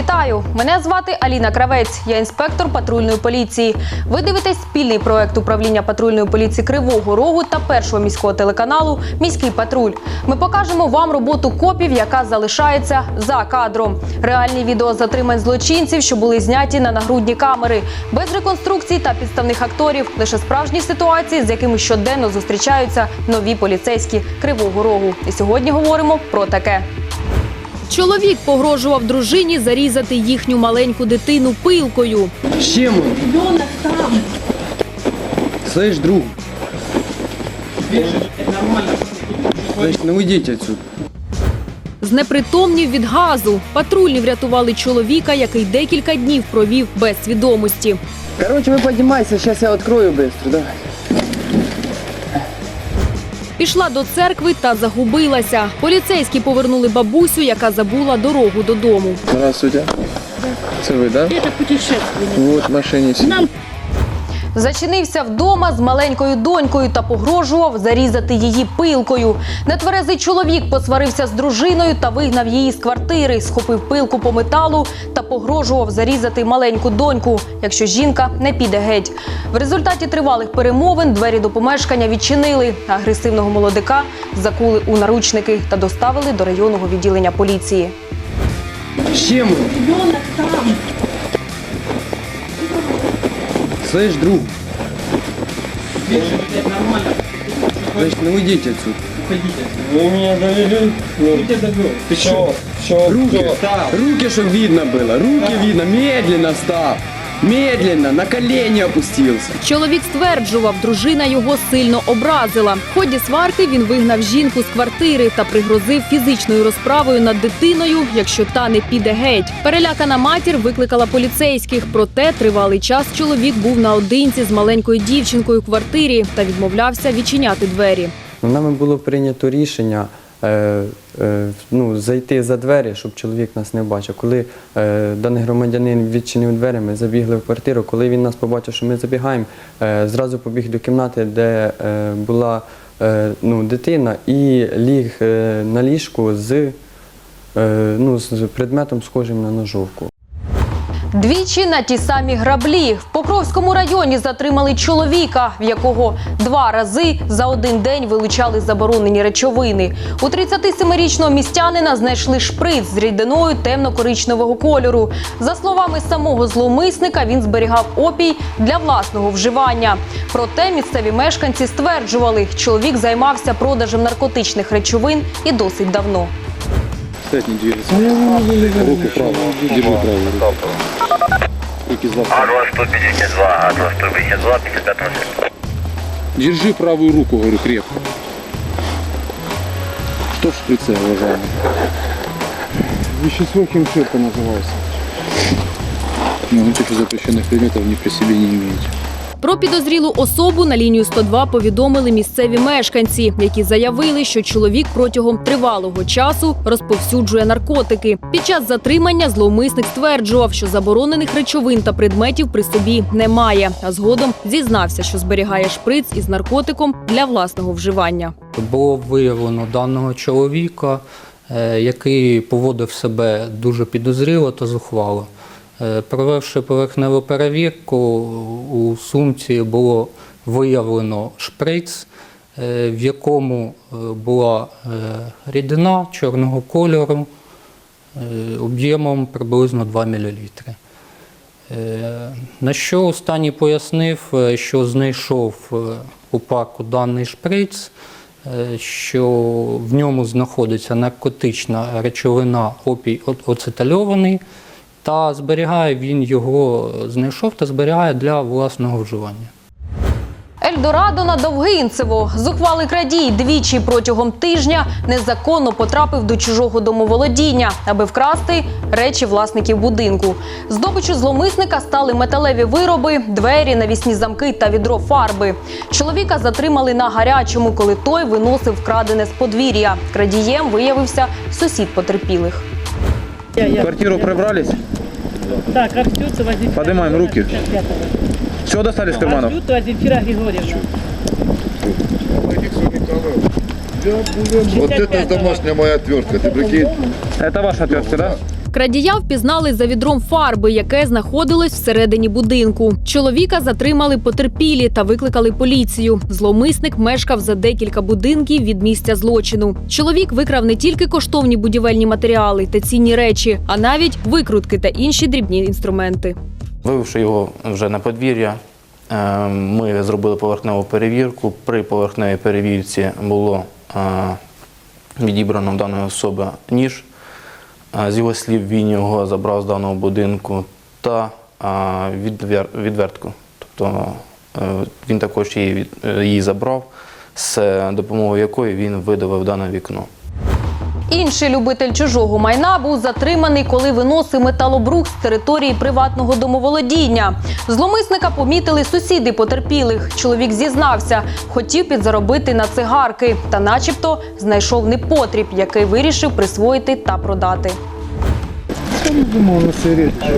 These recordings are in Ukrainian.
Вітаю! Мене звати Аліна Кравець. Я інспектор патрульної поліції. Ви дивитесь спільний проект управління патрульної поліції Кривого Рогу та першого міського телеканалу Міський патруль. Ми покажемо вам роботу копів, яка залишається за кадром. Реальні відео затримань злочинців, що були зняті на нагрудні камери, без реконструкцій та підставних акторів. Лише справжні ситуації, з якими щоденно зустрічаються нові поліцейські Кривого Рогу. І сьогодні говоримо про таке. Чоловік погрожував дружині зарізати їхню маленьку дитину пилкою. С чем он? Ребенок там. Слышь, друг. Значит, ну уйдите отсюда. Знепритомнів від газу. Патрульні врятували чоловіка, який декілька днів провів без свідомості. Короче, вы поднимайся, сейчас я открою быстро, давай. Пішла до церкви та загубилася. Поліцейські повернули бабусю, яка забула дорогу додому. Здравствуйте. Це ви, да? Это путешествие. Вот в машине сидите. Нам Зачинився вдома з маленькою донькою та погрожував зарізати її пилкою. Нетверезий чоловік посварився з дружиною та вигнав її з квартири, схопив пилку по металу та погрожував зарізати маленьку доньку, якщо жінка не піде геть. В результаті тривалих перемовин двері до помешкання відчинили. Агресивного молодика закули у наручники та доставили до районного відділення поліції. Чем ребенок там. Слышь, друг. Значит, ну уйдите отсюда. Вы меня довели? Ну, ты что? Все, Руки, руки, чтобы видно было. Руки видно. Медленно став. Медленно, на колени опустился. Чоловік стверджував, дружина його сильно образила. В ході сварки він вигнав жінку з квартири та пригрозив фізичною розправою над дитиною, якщо та не піде геть. Перелякана матір викликала поліцейських. Проте тривалий час чоловік був наодинці з маленькою дівчинкою в квартирі та відмовлявся відчиняти двері. Нами було прийнято рішення е, е, ну, зайти за двері, щоб чоловік нас не бачив. Коли е, даний громадянин відчинив двері, ми забігли в квартиру. Коли він нас побачив, що ми забігаємо, зразу побіг до кімнати, де була ну, дитина, і ліг на ліжку з, ну, з предметом, схожим на ножовку. Двічі на ті самі граблі в Покровському районі затримали чоловіка, в якого два рази за один день вилучали заборонені речовини. У 37-річного містянина знайшли шприц з рідиною темно-коричневого кольору. За словами самого зловмисника, він зберігав опій для власного вживання. Проте місцеві мешканці стверджували, чоловік займався продажем наркотичних речовин і досить давно. Опять не двигайся. Руку право. Держи правую руку. Руки за А2 152, А2 152, 55 сектор. Держи правую руку, говорю, крепко. Что в шприце, уважаемый? Вещество химширка называется. Ну, никаких запрещенных предметов ни при себе не имеете. Про підозрілу особу на лінію 102 повідомили місцеві мешканці, які заявили, що чоловік протягом тривалого часу розповсюджує наркотики. Під час затримання зловмисник стверджував, що заборонених речовин та предметів при собі немає. А згодом зізнався, що зберігає шприц із наркотиком для власного вживання. Було виявлено даного чоловіка, е, який поводив себе дуже підозріло та зухвало. Е, Провівши поверхневу перевірку, у сумці було виявлено шприц, е, в якому е, була рідина чорного кольору об'ємом приблизно 2 мл. На що останній пояснив, що знайшов у парку даний шприц, що в ньому знаходиться наркотична речовина опій оцетальований, та зберігає він його, знайшов та зберігає для власного вживання. Ельдорадо на Довгинцево. Зухвалий крадій двічі протягом тижня незаконно потрапив до чужого домоволодіння, аби вкрасти речі власників будинку. Здобичу зломисника стали металеві вироби, двері, навісні замки та відро фарби. Чоловіка затримали на гарячому, коли той виносив вкрадене з подвір'я. Крадієм виявився сусід потерпілих. Я, я. Квартиру прибрались? Так, Арстюцева Земфира Поднимаем руки. Григорьевна, 55-го. Все достали из карманов? Григорьевна. Вот это домашняя моя отвертка, ты прикинь? Это ваша отвертка, да? Крадія впізнали за відром фарби, яке знаходилось всередині будинку. Чоловіка затримали потерпілі та викликали поліцію. Зловмисник мешкав за декілька будинків від місця злочину. Чоловік викрав не тільки коштовні будівельні матеріали та цінні речі, а навіть викрутки та інші дрібні інструменти. Вивівши його вже на подвір'я, е, ми зробили поверхневу перевірку. При поверхневій перевірці було е, відібрано в даної особи ніж. Е, З його слів, він його забрав з даного будинку та е, відвер- відвертку. Тобто е, він також її, від- е, її забрав, з допомогою якої він видавив дане вікно. Інший любитель чужого майна був затриманий, коли виносив металобрух з території приватного домоволодіння. Зломисника помітили сусіди потерпілих. Чоловік зізнався, хотів підзаробити на цигарки, та, начебто, знайшов непотріб, який вирішив присвоїти та продати. Думал на сигарете.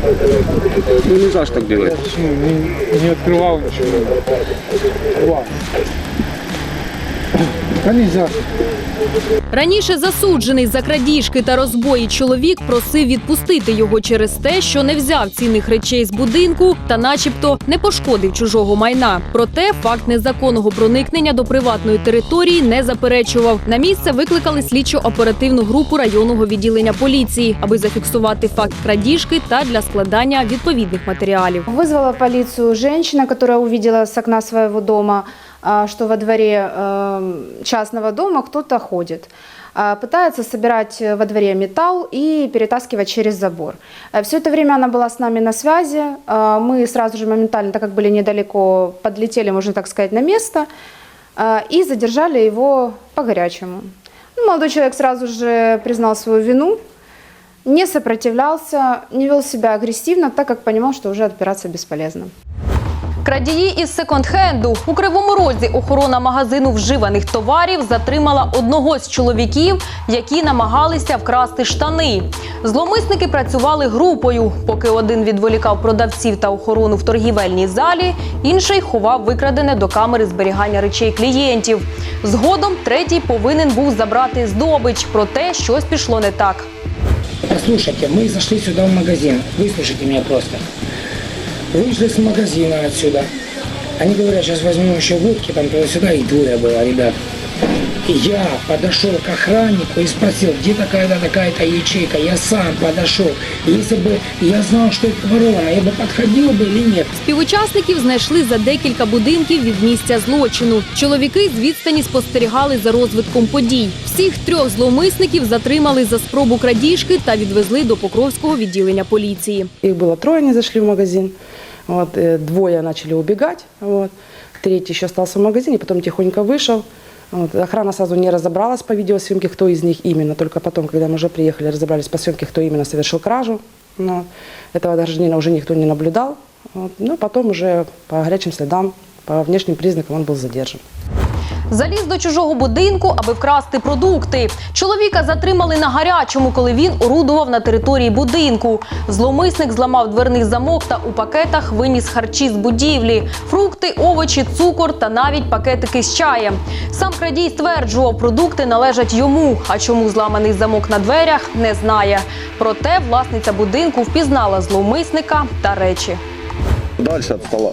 Ну нельзя ж так делать. Почему? Не, не открывал ничего. Да нельзя. Раніше засуджений за крадіжки та розбої чоловік просив відпустити його через те, що не взяв цінних речей з будинку та, начебто, не пошкодив чужого майна. Проте факт незаконного проникнення до приватної території не заперечував. На місце викликали слідчо-оперативну групу районного відділення поліції, аби зафіксувати факт крадіжки та для складання відповідних матеріалів. Вызвала полицию женщина, которая увидела с окна своего дома, а, что во дворе э, частного дома кто-то ходит. А, Пытается собирать э, во дворе металл и перетаскивать через забор. Все это время она была с нами на связи. А, Мы сразу же моментально, так как были недалеко, подлетели, можно так сказать, на место а, и задержали его по-горячему. Ну, Молодой человек сразу же признал свою вину, не сопротивлялся, не вел себя агрессивно, так как понимал, что уже отпираться бесполезно. Крадії із секонд-хенду у кривому розі охорона магазину вживаних товарів затримала одного з чоловіків, які намагалися вкрасти штани. Зломисники працювали групою. Поки один відволікав продавців та охорону в торгівельній залі, інший ховав викрадене до камери зберігання речей клієнтів. Згодом третій повинен був забрати здобич, проте щось пішло не так. Послушайте, мы зашли сюда в магазин. Выслушайте меня просто. Вышли с магазина отсюда. Они говорят, сейчас возьмем еще водки, там туда-сюда, и двое было, ребят. И я подошел к охраннику и спросил, где такая-то такая-то ячейка. Я сам подошел. Если бы я знал, что это воровано, я бы подходил бы или нет. Співучасників знайшли за декілька будинків від місця злочину. Чоловіки з відстані спостерігали за розвитком подій. Всіх трьох зловмисників затримали за спробу крадіжки та відвезли до Покровського відділення поліції. Их было трое, они зашли в магазин. Вот, э, двое начали убегать. Вот. Третий еще остался в магазине, потом тихонько вышел. Вот. Охрана сразу не разобралась по видеосъемке, кто из них именно. Только потом, когда мы уже приехали, разобрались по съемке, кто именно совершил кражу. Но этого гражданина уже никто не наблюдал. Вот. Ну, потом уже по горячим следам, по внешним признакам он был задержан. Заліз до чужого будинку, аби вкрасти продукти. Чоловіка затримали на гарячому, коли він орудував на території будинку. Зловмисник зламав дверний замок та у пакетах виніс харчі з будівлі, фрукти, овочі, цукор та навіть пакетики з чаєм. Сам крадій стверджував, продукти належать йому. А чому зламаний замок на дверях, не знає. Проте власниця будинку впізнала зловмисника та речі. От стола.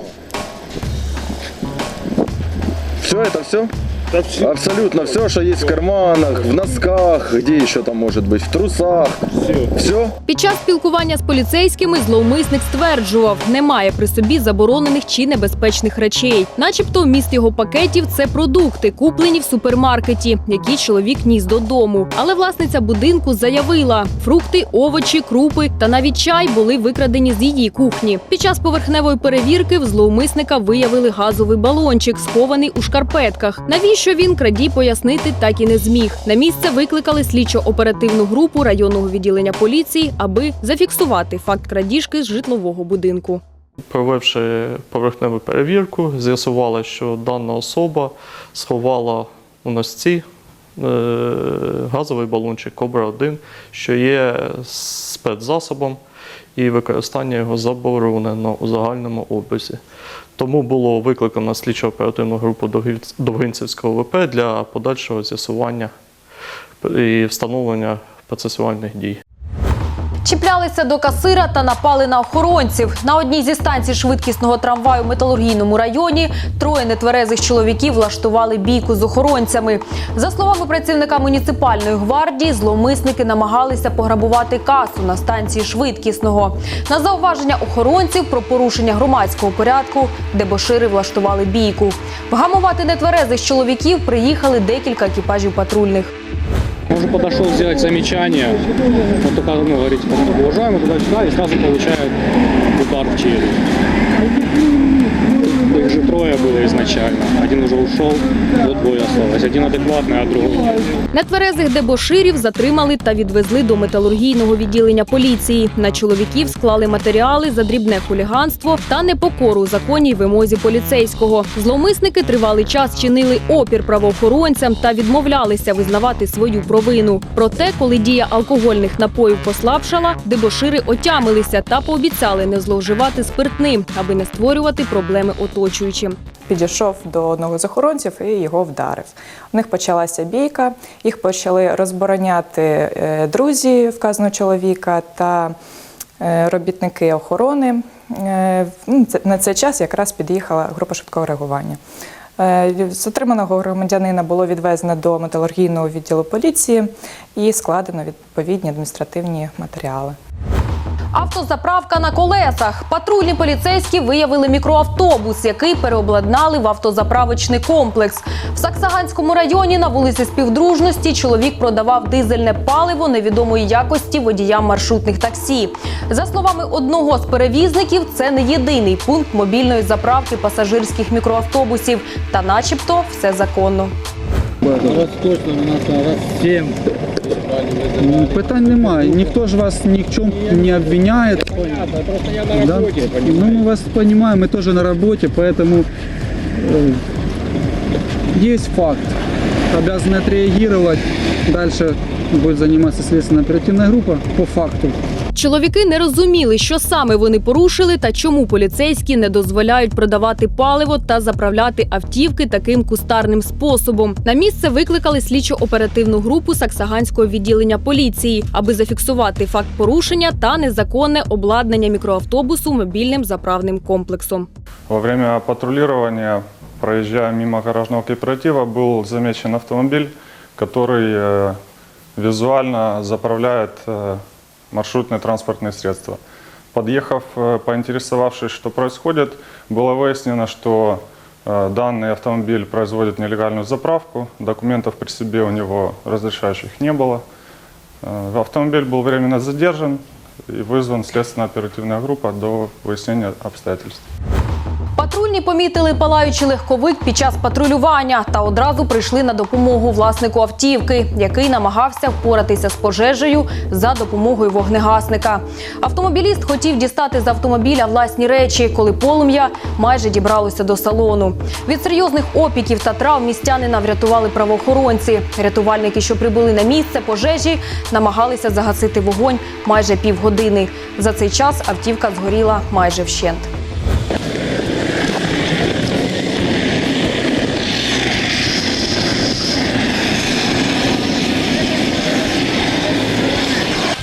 Все это все? Абсолютно все, что есть в карманах, в носках, где еще там может быть, в трусах. Все. Під час спілкування з поліцейськими зловмисник стверджував, немає при собі заборонених чи небезпечних речей. Начебто, вміст його пакетів це продукти, куплені в супермаркеті, які чоловік ніс додому. Але власниця будинку заявила, фрукти, овочі, крупи та навіть чай були викрадені з її кухні. Під час поверхневої перевірки в зловмисника виявили газовий балончик, схований у шкарпетках. Навіщо він крадій пояснити так і не зміг. На місце викликали слідчо-оперативну групу районного відділення поліції, аби зафіксувати факт крадіжки з житлового будинку. Провівши поверхневу перевірку, з'ясували, що дана особа сховала у носці е, газовий балончик Кобра 1 що є спецзасобом, і використання його заборонено у загальному образі. Тому було викликано слідчо-оперативну групу Довгів- Довгинцівського ВП для подальшого з'ясування і встановлення процесуальних дій. Чіплялися до касира та напали на охоронців. На одній зі станцій швидкісного трамваю в металургійному районі троє нетверезих чоловіків влаштували бійку з охоронцями. За словами працівника муніципальної гвардії, зловмисники намагалися пограбувати касу на станції швидкісного. На зауваження охоронців про порушення громадського порядку дебошири влаштували бійку. Вгамувати нетверезих чоловіків приїхали декілька екіпажів патрульних. Он уже подошел сделать замечание, он только, ну, говорит, уважаемый, туда-сюда, и сразу получает удар в челюсть. Трое было изначально. Один уже ушел, вот двое осталось. Один адекватный, а другой нет. Нетверезих дебоширів затримали та відвезли до металургійного відділення поліції. На чоловіків склали матеріали за дрібне хуліганство та непокору законній вимозі поліцейського. Зловмисники тривалий час чинили опір правоохоронцям та відмовлялися визнавати свою провину. Проте, коли дія алкогольних напоїв послабшала, дебошири отямилися та пообіцяли не зловживати спиртним, аби не створювати проблеми оточуючим. підійшов до одного з охоронців і його вдарив. У них почалася бійка, їх почали розбороняти е, друзі вказаного чоловіка та е, робітники охорони. Е, ну, На цей час якраз під'їхала група швидкого реагування. Затриманого громадянина було відвезено до металургійного відділу поліції і складено відповідні адміністративні матеріали. Автозаправка на колесах. Патрульні поліцейські виявили мікроавтобус, який переобладнали в автозаправочний комплекс. В Саксаганському районі на вулиці Співдружності чоловік продавав дизельне паливо невідомої якості водіям маршрутних таксі. За словами одного з перевізників, це не єдиний пункт мобільної заправки пасажирських мікроавтобусів. Та, начебто, все законно. Ну, Питань немає. Ніхто ж вас ні в чому не обвиняє. Да? Ну, мы вас понимаем, мы тоже на работе, поэтому э, есть факт. Обязаны отреагировать. Дальше будет заниматься следственная оперативная группа по факту. Чоловіки не розуміли, що саме вони порушили та чому поліцейські не дозволяють продавати паливо та заправляти автівки таким кустарним способом. На місце викликали слідчо-оперативну групу Саксаганського відділення поліції, аби зафіксувати факт порушення та незаконне обладнання мікроавтобусу мобільним заправним комплексом. Во время патрулирования, проезжая мимо гаражного кооператива, был замечен автомобиль, который э, визуально маршрутные транспортные средства. Подъехав, э, поинтересовавшись, что происходит, было выяснено, что э, данный автомобиль производит нелегальную заправку, документов при себе у него разрешающих не было. Э, Автомобиль был временно задержан и вызван следственно-оперативная группа до выяснения обстоятельств. Патрульні помітили палаючий легковик під час патрулювання та одразу прийшли на допомогу власнику автівки, який намагався впоратися з пожежею за допомогою вогнегасника. Автомобіліст хотів дістати з автомобіля власні речі, коли полум'я майже дібралося до салону. Від серйозних опіків та травм містянина врятували правоохоронці. Рятувальники, що прибули на місце пожежі, намагалися загасити вогонь майже півгодини. За цей час автівка згоріла майже вщент.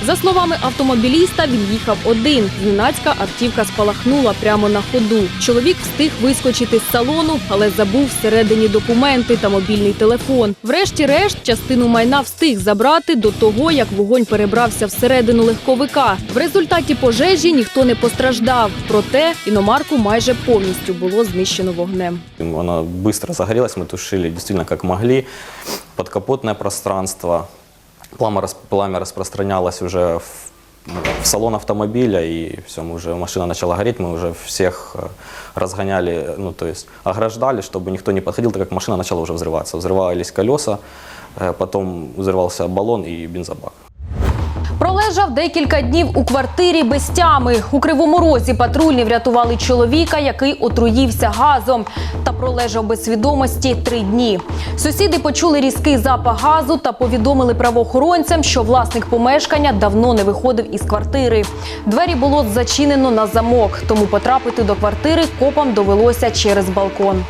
За словами автомобіліста, він їхав один. Зненацька автівка спалахнула прямо на ходу. Чоловік встиг вискочити з салону, але забув всередині документи та мобільний телефон. Врешті-решт, частину майна встиг забрати до того, як вогонь перебрався всередину легковика. В результаті пожежі ніхто не постраждав. Проте іномарку майже повністю було знищено вогнем. Она быстро загорелась, мы тушили действительно как могли. Подкапотное пространство, пламя, рас- пламя распространялось уже в, в салон автомобиля, и все, мы уже, машина начала гореть, мы уже всех э, разгоняли, ну то есть ограждали, чтобы никто не подходил, так как машина начала уже взрываться. Взрывались колеса, э, потом взрывался баллон и бензобак. Пролежав декілька днів у квартирі без тями. У кривому розі патрульні врятували чоловіка, який отруївся газом та пролежав без свідомості три дні. Сусіди почули різкий запах газу та повідомили правоохоронцям, що власник помешкання давно не виходив із квартири. Двері було зачинено на замок, тому потрапити до квартири копам довелося через балкон.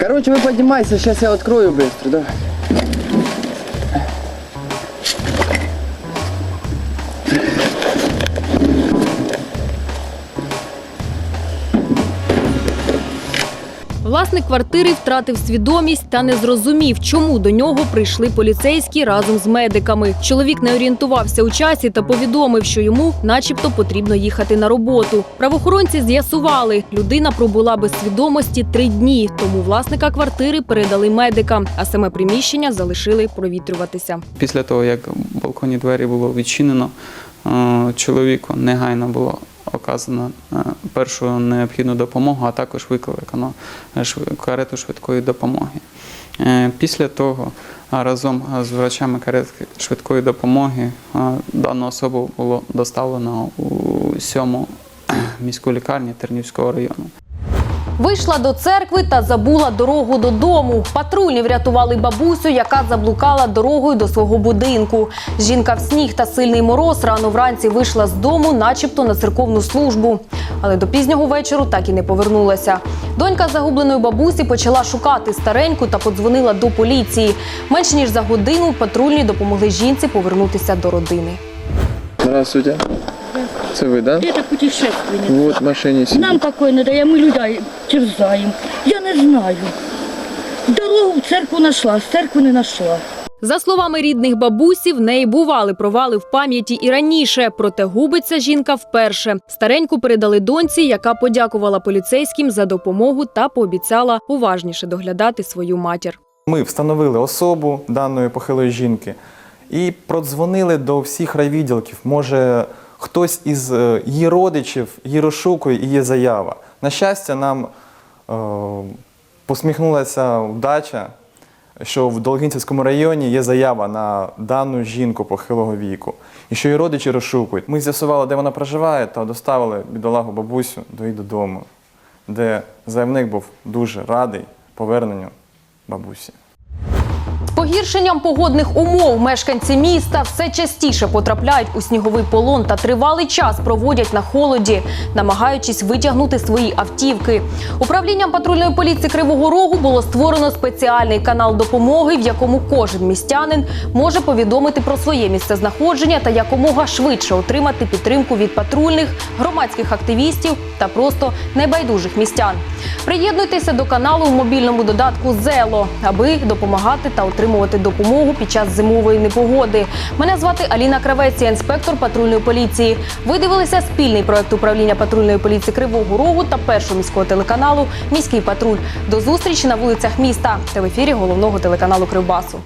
Короче, вы поднимайся, сейчас я открою быстро, Власник квартири втратив свідомість та не зрозумів, чому до нього прийшли поліцейські разом з медиками. Чоловік не орієнтувався у часі та повідомив, що йому, начебто, потрібно їхати на роботу. Правоохоронці з'ясували, людина пробула без свідомості три дні, тому власника квартири передали медикам, а саме приміщення залишили провітрюватися. Після того, як балконні двері було відчинено, е, чоловіку негайно було оказано е, першу необхідну допомогу, а також викликано е, карету швидкої допомоги. Е, Після того разом з врачами карети швидкої допомоги дану особу було доставлено у сьому міську лікарню Тернівського району. Вийшла до церкви та забула дорогу додому. Патрульні врятували бабусю, яка заблукала дорогою до свого будинку. Жінка в сніг та сильний мороз рано вранці вийшла з дому, начебто на церковну службу. Але до пізнього вечору так і не повернулася. Донька загубленої бабусі почала шукати стареньку та подзвонила до поліції. Менш ніж за годину патрульні допомогли жінці повернутися до родини. Здравствуйте. Це ви, да? Это путешественница. Вот в машине сидите. Нам такое не дає, ми людей терзаємо. Я не знаю. Дорогу в церкву знайшла, з церкви не знайшла. За словами рідних бабусі, в неї бували провали в пам'яті і раніше, проте губиться жінка вперше. Стареньку передали доньці, яка подякувала поліцейським за допомогу та пообіцяла уважніше доглядати свою матір. Ми встановили особу даної похилої жінки і продзвонили до всіх райвідділків. Може, хтось із е, її родичів її розшукує і є заява. На щастя, нам е, посміхнулася вдача, що в Долгінцівському районі є заява на дану жінку похилого віку, і що її родичі розшукують. Ми з'ясували, де вона проживає, та доставили бідолагу бабусю до її додому, де заявник був дуже радий поверненню бабусі. Погіршенням погодних умов мешканці міста все частіше потрапляють у сніговий полон та тривалий час проводять на холоді, намагаючись витягнути свої автівки. Управлінням патрульної поліції Кривого Рогу було створено спеціальний канал допомоги, в якому кожен містянин може повідомити про своє місцезнаходження та якомога швидше отримати підтримку від патрульних, громадських активістів та просто небайдужих містян. Приєднуйтеся до каналу в мобільному додатку Зело, аби допомагати та отримувати допомогу під час зимової непогоди. Мене звати Аліна Кравець, я інспектор патрульної поліції. Ви дивилися спільний проект управління патрульної поліції Кривого Рогу та першого міського телеканалу Міський патруль. До зустрічі на вулицях міста та в ефірі головного телеканалу Кривбасу.